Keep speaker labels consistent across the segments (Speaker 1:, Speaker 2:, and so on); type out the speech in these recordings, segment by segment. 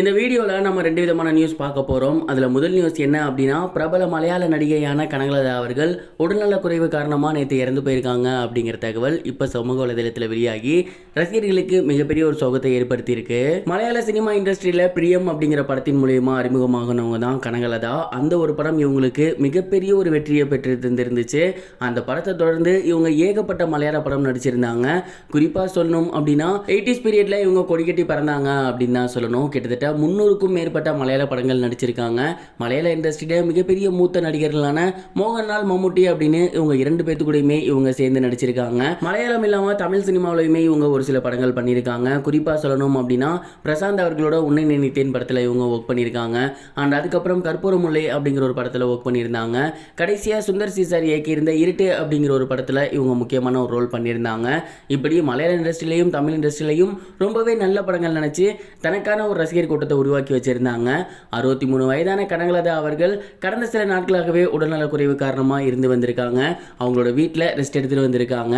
Speaker 1: இந்த வீடியோவில் நம்ம ரெண்டு விதமான நியூஸ் பார்க்க போகிறோம் அதில் முதல் நியூஸ் என்ன அப்படின்னா பிரபல மலையாள நடிகையான கனகலதா அவர்கள் உடல்நலக்குறைவு காரணமாக நேற்று இறந்து போயிருக்காங்க அப்படிங்கிற தகவல் இப்போ சமூக வலைதளத்தில் வெளியாகி ரசிகர்களுக்கு மிகப்பெரிய ஒரு சோகத்தை ஏற்படுத்தியிருக்கு. மலையாள சினிமா இண்டஸ்ட்ரியில் பிரியம் அப்படிங்கிற படத்தின் மூலியமா அறிமுகமாகினவங்க தான் கனகலதா. அந்த ஒரு படம் இவங்களுக்கு மிகப்பெரிய ஒரு வெற்றியை பெற்று தந்திருந்துச்சு. அந்த படத்தை தொடர்ந்து இவங்க ஏகப்பட்ட மலையாள படம் நடிச்சிருந்தாங்க. குறிப்பாக சொல்லணும் அப்படின்னா எயிட்டிஸ் பீரியடில் இவங்க கொடிக்கட்டி பறந்தாங்க அப்படின்னு தான் சொல்லணும். கிட்டத்தட்ட முந்நூறுக்கும் மேற்பட்ட மலையாள படங்கள் நடிச்சிருக்காங்க. மலையாள இண்டஸ்ட்ரியில மிகப்பெரிய மூத்த நடிகர்களான மோகன்லால் மம்முட்டி அப்படின்னு இவங்க இரண்டு பேர்த்து கூடயுமே இவங்க சேர்ந்து நடிச்சிருக்காங்க. மலையாளம் இல்லாமல் தமிழ் சினிமாவிலையுமே இவங்க ஒரு சில படங்கள் பண்ணியிருக்காங்க. குறிப்பா சொல்லணும் அப்படின்னா பிரசாந்த் அவர்களோட உன்னை நினைத்தேன் படத்தில் இவங்க ஒர்க் பண்ணியிருக்காங்க. அண்ட் அதுக்கப்புறம் கற்பூர முல்லை அப்படிங்கிற ஒரு படத்துல ஒர்க் பண்ணியிருந்தாங்க. கடைசியா சுந்தர் சி சார் இயக்கியிருந்த இருட்டு அப்படிங்கிற ஒரு படத்துல இவங்க முக்கியமான ஒரு ரோல் பண்ணியிருந்தாங்க. இப்படி மலையாள இண்டஸ்ட்ரியிலையும் தமிழ் இண்டஸ்ட்ரியிலையும் ரொம்பவே நல்ல படங்கள் நினைச்சு தனக்கான ஒரு ரசிகர் கூட்டத்தை உருவாக்கி வச்சிருந்தாங்க. அறுபத்தி மூணு வயதான கனகலதா அவர்கள் கடந்த சில நாட்களாகவே உடல்நலக்குறைவு காரணமாக இருந்து வந்திருக்காங்க. அவங்களோட வீட்டில் ரெஸ்ட் எடுத்துகிட்டு வந்திருக்காங்க.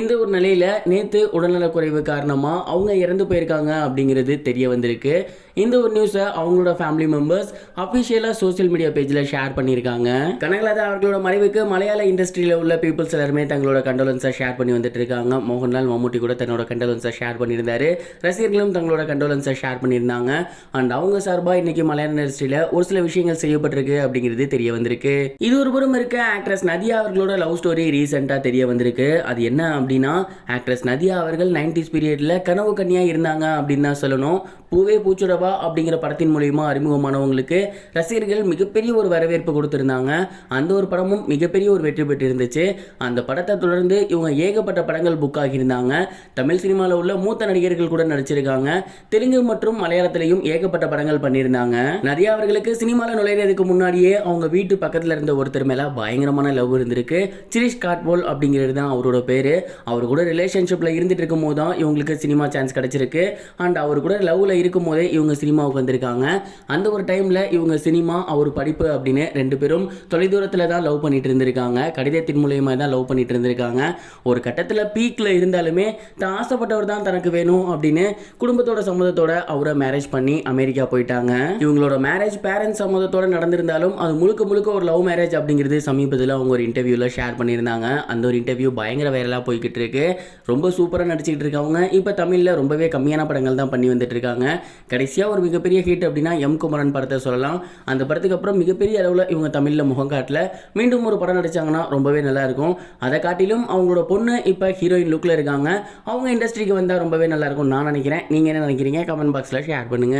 Speaker 1: இந்த ஒரு நிலையில் நேற்று உடல்நலக்குறைவு காரணமாக அவங்க இறந்து போயிருக்காங்க அப்படிங்கிறது தெரிய வந்திருக்கு. இந்த ஒரு நியூஸை அவங்களோட ஃபேமிலி மெம்பர்ஸ் அஃபிஷியலாக சோஷியல் மீடியா பேஜில் ஷேர் பண்ணியிருக்காங்க. கனகலதா அவர்களோட மறைவுக்கு மலையாள இண்டஸ்ட்ரியில் உள்ள பீப்புள்ஸ் எல்லாருமே தங்களோட கண்டோலன்ஸை ஷேர் பண்ணி வந்துட்டு இருக்காங்க. மோகன்லால் மம்முட்டி கூட தன்னோட கண்டோலன்ஸை ஷேர் பண்ணியிருந்தாரு. ரசிகர்களும் தங்களோட கண்டோலன்ஸை ஷேர் பண்ணியிருந்தாங்க. அண்ட் அவங்க சார்பாக இன்னைக்கு மலையாள இண்டஸ்ட்ரியில் ஒரு சில விஷயங்கள் செய்யப்பட்டிருக்கு அப்படிங்கிறது தெரிய வந்திருக்கு. இது ஒரு புறம் இருக்க ஆக்ட்ரஸ் நதியா அவர்களோட லவ் ஸ்டோரி ரீசெண்டாக தெரிய வந்திருக்கு. அது என்ன அப்படின்னா ஆக்ட்ரஸ் நதியா அவர்கள் நைன்டிஸ் பீரியடில் கனவு கன்னியாக இருந்தாங்க அப்படின்னு தான் சொல்லணும். பூவே பூச்சுடவா அப்படிங்கிற படத்தின் மூலியமாக அறிமுகமானவங்களுக்கு ரசிகர்கள் மிகப்பெரிய ஒரு வரவேற்பு கொடுத்திருந்தாங்க. அந்த ஒரு படமும் மிகப்பெரிய ஒரு வெற்றி பெற்று இருந்துச்சு அந்த படத்தை தொடர்ந்து இவங்க ஏகப்பட்ட படங்கள் புக் ஆகியிருந்தாங்க. தமிழ் சினிமாவில் உள்ள மூத்த நடிகர்கள் கூட நடிச்சிருக்காங்க. தெலுங்கு மற்றும் மலையாளத்திலையும் ஏகப்பட்ட படங்கள் பண்ணியிருந்தாங்க. நிறைய அவர்களுக்கு சினிமாவில் நுழையிறதுக்கு முன்னாடியே அவங்க வீட்டு பக்கத்தில் இருந்த ஒருத்தர் மேலே பயங்கரமான லவ் இருந்திருக்கு. சிரிஷ் காட்போல் அப்படிங்கிறது தான் அவரோட பேர். அவர் கூட ரிலேஷன்ஷிப்பில் இருந்துட்டு இருக்கும் போது தான் இவங்களுக்கு சினிமா சான்ஸ் கிடச்சிருக்கு. அண்ட் அவர் கூட லவ்வில் இருக்கும் போதே இவங்க சினிமாவுக்கு வந்திருக்காங்க. அந்த ஒரு டைமில் இவங்க சினிமா அவர் படிப்பு அப்படின்னு ரெண்டு பேரும் தொலைதூரத்தில் தான் லவ் பண்ணிட்டு இருந்திருக்காங்க. கடிதத்தின் மூலியமாக தான் லவ் பண்ணிட்டு இருந்திருக்காங்க. ஒரு கட்டத்தில் பீக்கில் இருந்தாலுமே தான் ஆசைப்பட்டவர் தான் தனக்கு வேணும் அப்படின்னு குடும்பத்தோட சம்மதத்தோட அவரை மேரேஜ் பண்ணி அமெரிக்கா போயிட்டாங்க. இவங்களோட மேரேஜ் பேரண்ட்ஸ் சம்மதத்தோட நடந்திருந்தாலும் அது முழுக்க முழுக்க ஒரு லவ் மேரேஜ் அப்படிங்கிறது சமீபத்தில் அவங்க ஒரு இன்டர்வியூவில் ஷேர் பண்ணியிருந்தாங்க. அந்த ஒரு இன்டர்வியூ பயங்கர வைரலாக போய்கிட்டு இருக்கு ரொம்ப சூப்பராக நடிச்சிட்டு இருக்கவங்க. இப்போ தமிழில் ரொம்பவே கம்மியான படங்கள் தான் பண்ணி வந்துட்டு இருக்காங்க கடைசியாக ஒரு மிகப்பெரிய ஹிட் அப்படின்னா எம் குமரன் படத்தை சொல்லலாம். அந்த படத்துக்கு அப்புறம் மிகப்பெரிய அளவில் இவங்க தமிழில் முகம் காட்டல. மீண்டும் ஒரு படம் நடிச்சாங்கன்னா ரொம்பவே நல்லா இருக்கும். அதை காட்டிலும் அவங்களோட பொண்ணு இப்போ ஹீரோயின் லுக்கில் இருக்காங்க. அவங்க இண்டஸ்ட்ரிக்கு வந்தால் ரொம்பவே நல்லா இருக்கும். நான் நினைக்கிறேன். நீங்கள் என்ன நினைக்கிறீங்க? கமெண்ட் பாக்ஸில் ஷேர் பண்ணுங்கள்